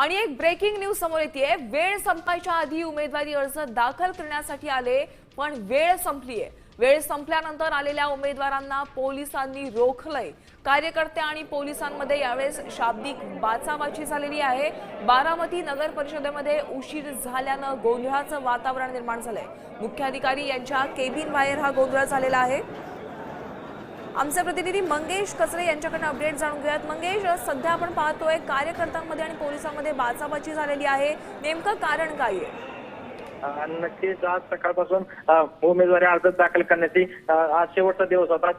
आणि एक breaking news समोर येते वेळ संपायच्या आधी उमेदवारी अर्ज दाखल करण्यासाठी आले पण वेळ संपलीये. वेळ संपल्यानंतर आलेल्या उमेदवारांना पोलिसांनी रोखलंय. कार्यकर्ते आणि पोलिसांमध्ये यावेळेस शाब्दिक बाचाबाची झालेली आहे. बारामती नगर परिषदेमध्ये उशीर झाल्यानं गोंधळाचं वातावरण निर्माण झालंय. मुख्याधिकारी यांच्या केबिन बाहेर हा गोंधळ झालेला आहे. आमचे प्रतिनिधी मंगेश कचरे यांच्याकडनं अपडेट जाणून घेऊयात. मंगेश सध्या आपण पाहतोय कार्यकर्त्यांमध्ये आणि पोलिसांमध्ये बाचाबाची झालेली आहे. नेमकं कारण काय आहे? नक्कीच आज सकाळपासून उमेदवारी अर्ज दाखल करण्याची आज शेवटचा दिवस होता.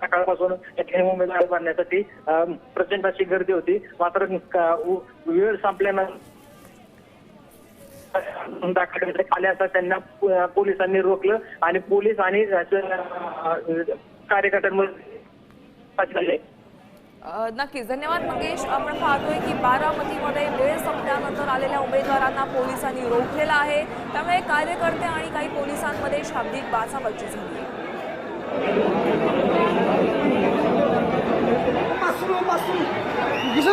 सकाळपासून उमेदवार उमेदवारी भरण्यासाठी प्रचंड अशी गर्दी होती. मात्र वेळ संपल्यानंतर दाखल करण्यात आले असता त्यांना पोलिसांनी रोखलं आणि पोलीस आणि कार्यकर्त्यांमध्ये अ, नक्कीच. धन्यवाद मंगेश. आपण पाहतोय की बारामतीमध्ये वेळ संपल्यानंतर आलेल्या उमेदवारांना पोलिसांनी रोखलेलं आहे. त्यामुळे कार्यकर्ते आणि काही पोलिसांमध्ये शाब्दिक बाचाबाची झाली. Bisa